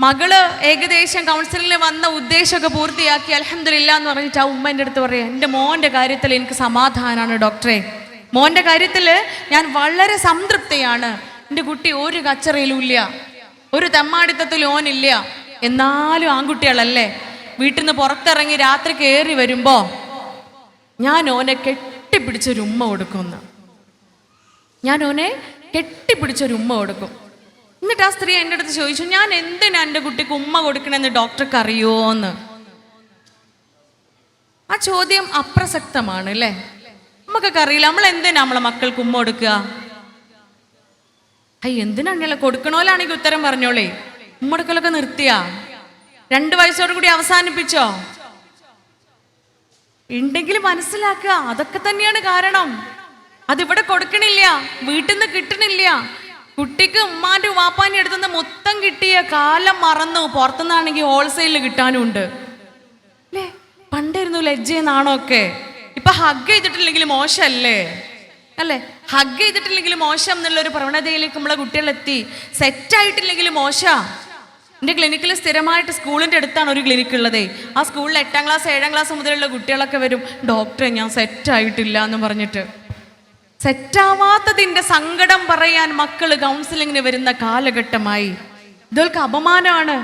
മകൾ ഏകദേശം കൗൺസിലിങ്ങിന് വന്ന ഉദ്ദേശമൊക്കെ പൂർത്തിയാക്കി അലഹമില്ല എന്ന് പറഞ്ഞിട്ട് ആ ഉമ്മ എന്റെ അടുത്ത് പറയാം എന്റെ മോന്റെ കാര്യത്തിൽ എനിക്ക് സമാധാനമാണ് ഡോക്ടറെ. മോന്റെ കാര്യത്തിൽ ഞാൻ വളരെ സംതൃപ്തിയാണ്. എന്റെ കുട്ടി ഒരു കച്ചറയിലും ഇല്ല. ഒരു തെമ്മാടിത്തത്തിലും ഓനില്ല. എന്നാലും ആൺകുട്ടികളല്ലേ? വീട്ടിൽ നിന്ന് പുറത്തിറങ്ങി രാത്രി കയറി വരുമ്പോൾ ഞാൻ ഓനെ കെട്ടിപ്പിടിച്ചൊരു ഉമ്മ കൊടുക്കുമെന്ന്. ഞാൻ ഓനെ കെട്ടിപ്പിടിച്ചൊരു ഉമ്മ കൊടുക്കും. എന്നിട്ട് ആ സ്ത്രീ എന്റെ അടുത്ത് ചോദിച്ചു ഞാൻ എന്തിനാ എന്റെ കുട്ടിക്ക് ഉമ്മ കൊടുക്കണമെന്ന് ഡോക്ടർക്ക് അറിയുമോന്ന് ആ ചോദ്യം അപ്രസക്തമാണ് അല്ലേ? നമുക്കൊക്കെ അറിയില്ല. നമ്മൾ എന്തിനാ നമ്മളെ മക്കൾക്ക് ഉമ്മ കൊടുക്കുക? അയ്യ എന്തിനാണല്ലോ കൊടുക്കണോലാണെങ്കിൽ ഉത്തരം പറഞ്ഞോളേ. ഉമ്മ കൊടുക്കലൊക്കെ നിർത്തിയാ? രണ്ട് വയസ്സോട് കൂടി അവസാനിപ്പിച്ചോ? ഉണ്ടെങ്കിൽ മനസ്സിലാക്കുക. അതൊക്കെ തന്നെയാണ് കാരണം. അതിവിടെ കൊടുക്കണില്ല. വീട്ടിൽ നിന്ന് കിട്ടണില്ല. കുട്ടിക്ക് ഉമ്മാന്റെ വാപ്പാന്റെ അടുത്തുനിന്ന് മൊത്തം കിട്ടിയ കാലം മറന്നു. പുറത്തുനിന്നാണെങ്കിൽ ഹോൾസെയിലിൽ കിട്ടാനും ഉണ്ട് അല്ലേ പണ്ടായിരുന്നു ലജ്ജയെന്നാണോ ഒക്കെ ഇപ്പൊ ഹഗ് ചെയ്തിട്ടില്ലെങ്കിൽ മോശമല്ലേ? അല്ലേ? ഹഗ് ചെയ്തിട്ടില്ലെങ്കിൽ മോശം എന്നുള്ള ഒരു പ്രവണതയിലേക്ക് നമ്മളെ കുട്ടികളെത്തി. സെറ്റായിട്ടില്ലെങ്കിൽ മോശം. എന്റെ ക്ലിനിക്കിൽ സ്ഥിരമായിട്ട് സ്കൂളിന്റെ അടുത്താണ് ഒരു ക്ലിനിക്ക് ഉള്ളത്. ആ സ്കൂളിൽ എട്ടാം ക്ലാസ് ഏഴാം ക്ലാസ് മുതലുള്ള കുട്ടികളൊക്കെ വരും. ഡോക്ടറെ ഞാൻ സെറ്റ് ആയിട്ടില്ല എന്ന് പറഞ്ഞിട്ട്. സെറ്റാവാത്തതിന്റെ സങ്കടം പറയാൻ മക്കൾ കൗൺസിലിങ്ങിന് വരുന്ന കാലഘട്ടമായി. ഇതൊക്കെ അപമാനമാണ്.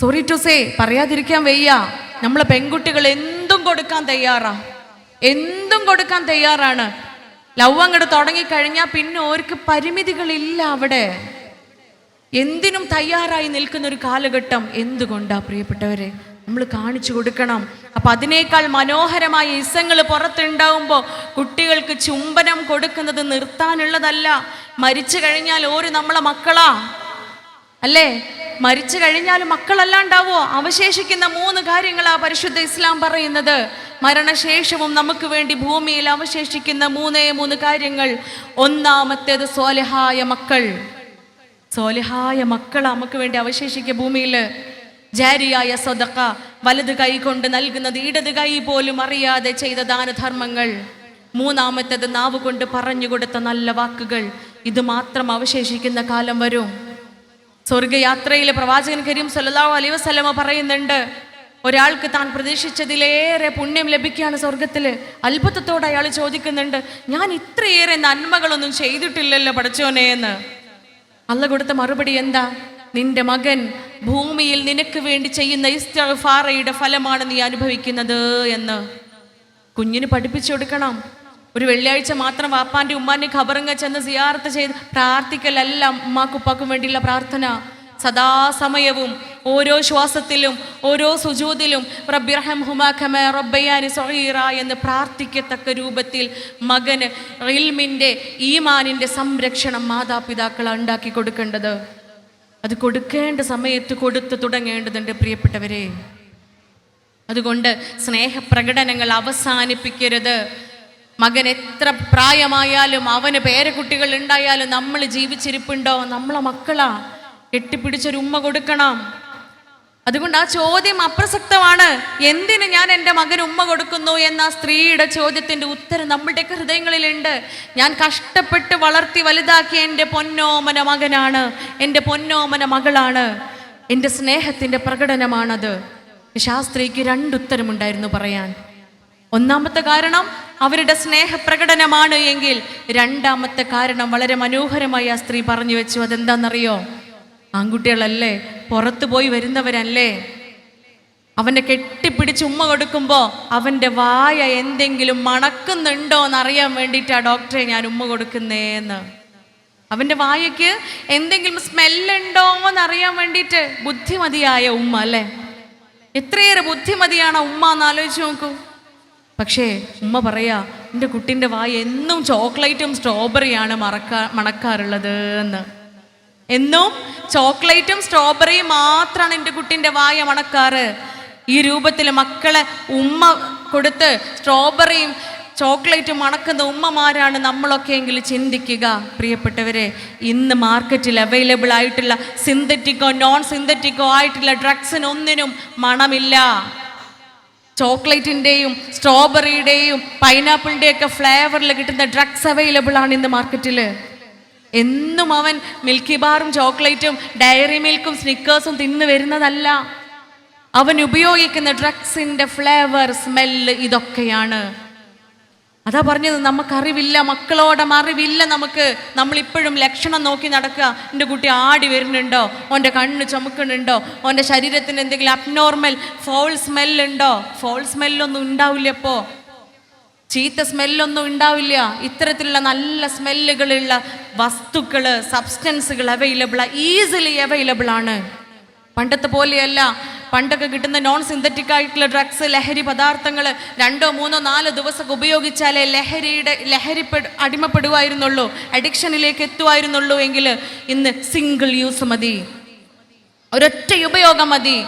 സോറി ടു സേ പറയാതിരിക്കാൻ വയ്യ. നമ്മളെ പെൺകുട്ടികൾ എന്തും കൊടുക്കാൻ തയ്യാറാ. എന്തും കൊടുക്കാൻ തയ്യാറാണ്. ലവ് അങ്ങോട്ട് തുടങ്ങിക്കഴിഞ്ഞാൽ പിന്നെ ഓർക്ക് പരിമിതികളില്ല അവിടെ. എന്തിനും തയ്യാറായി നിൽക്കുന്ന ഒരു കാലഘട്ടം എന്തുകൊണ്ടാ പ്രിയപ്പെട്ടവരെ? നമ്മൾ കാണിച്ചു കൊടുക്കണം. അപ്പം അതിനേക്കാൾ മനോഹരമായ ഇസങ്ങൾ പുറത്തുണ്ടാവുമ്പോൾ കുട്ടികൾക്ക് ചുംബനം കൊടുക്കുന്നത് നിർത്താനുള്ളതല്ല. മരിച്ചു കഴിഞ്ഞാൽ ഓര് നമ്മളെ മക്കളാ. അല്ലേ? മരിച്ചു കഴിഞ്ഞാൽ മക്കളല്ലാണ്ടാവോ? അവശേഷിക്കുന്ന മൂന്ന് കാര്യങ്ങളാ പരിശുദ്ധ ഇസ്ലാം പറയുന്നത്. മരണശേഷവും നമുക്ക് വേണ്ടി ഭൂമിയിൽ അവശേഷിക്കുന്ന മൂന്നേ മൂന്ന് കാര്യങ്ങൾ. ഒന്നാമത്തേത് സോലഹായ മക്കൾ. സോലഹായ മക്കൾ നമുക്ക് വേണ്ടി അവശേഷിക്കുക ഭൂമിയിൽ. ജാരിയായ സ്വതക്ക വലത് കൈ കൊണ്ട് നൽകുന്നത് ഇടത് കൈ പോലും അറിയാതെ ചെയ്ത ദാനധർമ്മങ്ങൾ. മൂന്നാമത്തേത് നാവ് കൊണ്ട് പറഞ്ഞു കൊടുത്ത നല്ല വാക്കുകൾ. ഇത് മാത്രം അവശേഷിക്കുന്ന കാലം വരും. സ്വർഗയാത്രയിലെ പ്രവാചകൻ കരീം സല്ലല്ലാഹു അലൈഹി വസ്ലമ പറയുന്നുണ്ട് ഒരാൾക്ക് താൻ പ്രതീക്ഷിച്ചതിലേറെ പുണ്യം ലഭിക്കുകയാണ് സ്വർഗത്തിൽ അത്ഭുതത്തോടെ അയാൾ ചോദിക്കുന്നുണ്ട് ഞാൻ ഇത്രയേറെ നന്മകളൊന്നും ചെയ്തിട്ടില്ലല്ലോ പഠിച്ചോനെ എന്ന്. അല്ല കൊടുത്ത മറുപടി എന്താ? നിന്റെ മകൻ ഭൂമിയിൽ നിനക്ക് വേണ്ടി ചെയ്യുന്ന ഇസ്തഫാറയുടെ ഫലമാണ് നീ അനുഭവിക്കുന്നത് എന്ന്. കുഞ്ഞിന് പഠിപ്പിച്ചു കൊടുക്കണം ഒരു വെള്ളിയാഴ്ച മാത്രം വാപ്പാന്റെ ഉമ്മാന്റെ ഖബറങ്ങ ചെന്ന് സിയാർത്ത് ചെയ്ത് പ്രാർത്ഥിക്കലല്ല ഉമ്മാക്കും ഉപ്പാക്കും വേണ്ടിയുള്ള പ്രാർത്ഥന. സദാസമയവും ഓരോ ശ്വാസത്തിലും ഓരോ സുജൂതിലും ഹുമാ ഹുമാഖമ റബ്ബയാനി സൊഹീറ എന്ന് പ്രാർത്ഥിക്കത്തക്ക രൂപത്തിൽ മകന് ഇൽമിന്റെ ഈമാനിന്റെ സംരക്ഷണം മാതാപിതാക്കൾ ഉണ്ടാക്കി കൊടുക്കേണ്ടത്. അത് കൊടുക്കേണ്ട സമയത്ത് കൊടുത്തു തുടങ്ങേണ്ടതുണ്ട് പ്രിയപ്പെട്ടവരെ. അതുകൊണ്ട് സ്നേഹപ്രകടനങ്ങൾ അവസാനിപ്പിക്കരുത്. മകൻ എത്ര പ്രായമായാലും അവന് പേരക്കുട്ടികൾ ഉണ്ടായാലും നമ്മൾ ജീവിച്ചിരിപ്പുണ്ടോ? നമ്മളെ മക്കളാ. കെട്ടിപ്പിടിച്ചൊരു ഉമ്മ കൊടുക്കണം. അതുകൊണ്ട് ആ ചോദ്യം അപ്രസക്തമാണ്. എന്തിന് ഞാൻ എന്റെ മകന് ഉമ്മ കൊടുക്കുന്നു എന്ന ആ സ്ത്രീയുടെ ചോദ്യത്തിന്റെ ഉത്തരം നമ്മളുടെയൊക്കെ ഹൃദയങ്ങളിലുണ്ട്. ഞാൻ കഷ്ടപ്പെട്ട് വളർത്തി വലുതാക്കിയ എന്റെ പൊന്നോമന മകനാണ്. എന്റെ പൊന്നോമന മകളാണ്. എന്റെ സ്നേഹത്തിന്റെ പ്രകടനമാണത്. പക്ഷെ ആ സ്ത്രീക്ക് രണ്ടുത്തരമുണ്ടായിരുന്നു പറയാൻ. ഒന്നാമത്തെ കാരണം അവരുടെ സ്നേഹപ്രകടനമാണ് എങ്കിൽ രണ്ടാമത്തെ കാരണം വളരെ മനോഹരമായി ആ സ്ത്രീ പറഞ്ഞു വെച്ചു. അതെന്താണെന്നറിയോ ആൺകുട്ടികളല്ലേ പുറത്തു പോയി വരുന്നവരല്ലേ. അവനെ കെട്ടിപ്പിടിച്ച് ഉമ്മ കൊടുക്കുമ്പോൾ അവന്റെ വായ എന്തെങ്കിലും മണക്കുന്നുണ്ടോ എന്നറിയാൻ വേണ്ടിയിട്ടാ ഡോക്ടറെ ഞാൻ ഉമ്മ കൊടുക്കുന്നേന്ന്. അവന്റെ വായയ്ക്ക് എന്തെങ്കിലും സ്മെല്ലുണ്ടോ എന്നറിയാൻ വേണ്ടിയിട്ട് ബുദ്ധിമതിയായ ഉമ്മ അല്ലേ? എത്രയേറെ ബുദ്ധിമതിയാണ് ഉമ്മ എന്ന് ആലോചിച്ച് നോക്കൂ. പക്ഷേ ഉമ്മ പറയാ എന്റെ കുട്ടിന്റെ വായ എന്നും ചോക്ലേറ്റും സ്ട്രോബെറിയാണ് മറക്കാ മണക്കാറുള്ളത് എന്ന്. എന്നും ചോക്ലേറ്റും സ്ട്രോബെറിയും മാത്രമാണ് എന്റെ കുട്ടിന്റെ വായ മണക്കാറ്. ഈ രൂപത്തിൽ മക്കളെ ഉമ്മ കൊടുത്ത് സ്ട്രോബെറിയും ചോക്ലേറ്റും മണക്കുന്ന ഉമ്മമാരാണ് നമ്മളൊക്കെ എങ്കിൽ ചിന്തിക്കുക. പ്രിയപ്പെട്ടവരെ ഇന്ന് മാർക്കറ്റിൽ അവൈലബിൾ ആയിട്ടുള്ള സിന്തറ്റിക്കോ നോൺ സിന്തറ്റിക്കോ ആയിട്ടുള്ള ഡ്രഗ്സിനൊന്നിനും മണമില്ല. ചോക്ലേറ്റിന്റെയും സ്ട്രോബെറിയുടെയും പൈനാപ്പിളിന്റെയൊക്കെ ഫ്ലേവറിൽ കിട്ടുന്ന ഡ്രഗ്സ് അവൈലബിൾ ആണ് ഇന്ന് മാർക്കറ്റിൽ എന്നും അവൻ മിൽക്കി ബാറും ചോക്ലേറ്റും ഡയറി മിൽക്കും സ്നിക്കേഴ്സും തിന്ന് വരുന്നതല്ല. അവൻ ഉപയോഗിക്കുന്ന ഡ്രഗ്സിന്റെ ഫ്ലേവർ സ്മെല്ല് ഇതൊക്കെയാണ്. അതാ പറഞ്ഞത് നമുക്കറിവില്ല മക്കളോടെ അറിവില്ല നമുക്ക്. നമ്മളിപ്പോഴും ലക്ഷണം നോക്കി നടക്കുക. എന്റെ കുട്ടി ആടി വരുന്നുണ്ടോ? ഓന്റെ കണ്ണ് ചുമക്കുന്നുണ്ടോ? ഓന്റെ ശരീരത്തിന് എന്തെങ്കിലും അബ്നോർമൽ ഫോൾ സ്മെല്ലുണ്ടോ ഫോൾ സ്മെല്ലൊന്നും ഉണ്ടാവില്ല ഇപ്പോൾ ചീത്ത സ്മെല്ലൊന്നും ഉണ്ടാവില്ല. ഇത്തരത്തിലുള്ള നല്ല സ്മെല്ലുകളുള്ള വസ്തുക്കൾ സബ്സ്റ്റൻസുകൾ അവൈലബിൾ ഈസിലി അവൈലബിൾ ആണ്. പണ്ടത്തെ പോലെയല്ല. പണ്ടൊക്കെ കിട്ടുന്ന നോൺ സിന്തറ്റിക് ആയിട്ടുള്ള ഡ്രഗ്സ് ലഹരി പദാർത്ഥങ്ങൾ രണ്ടോ മൂന്നോ നാലോ ദിവസമൊക്കെ ഉപയോഗിച്ചാലേ ലഹരിയുടെ ലഹരിപ്പെട് അടിമപ്പെടുമായിരുന്നുള്ളൂ അഡിക്ഷനിലേക്ക് എത്തുമായിരുന്നുള്ളൂ എങ്കിൽ ഇന്ന് സിംഗിൾ യൂസ് മതി. ഒരൊറ്റ ഉപയോഗം മതി.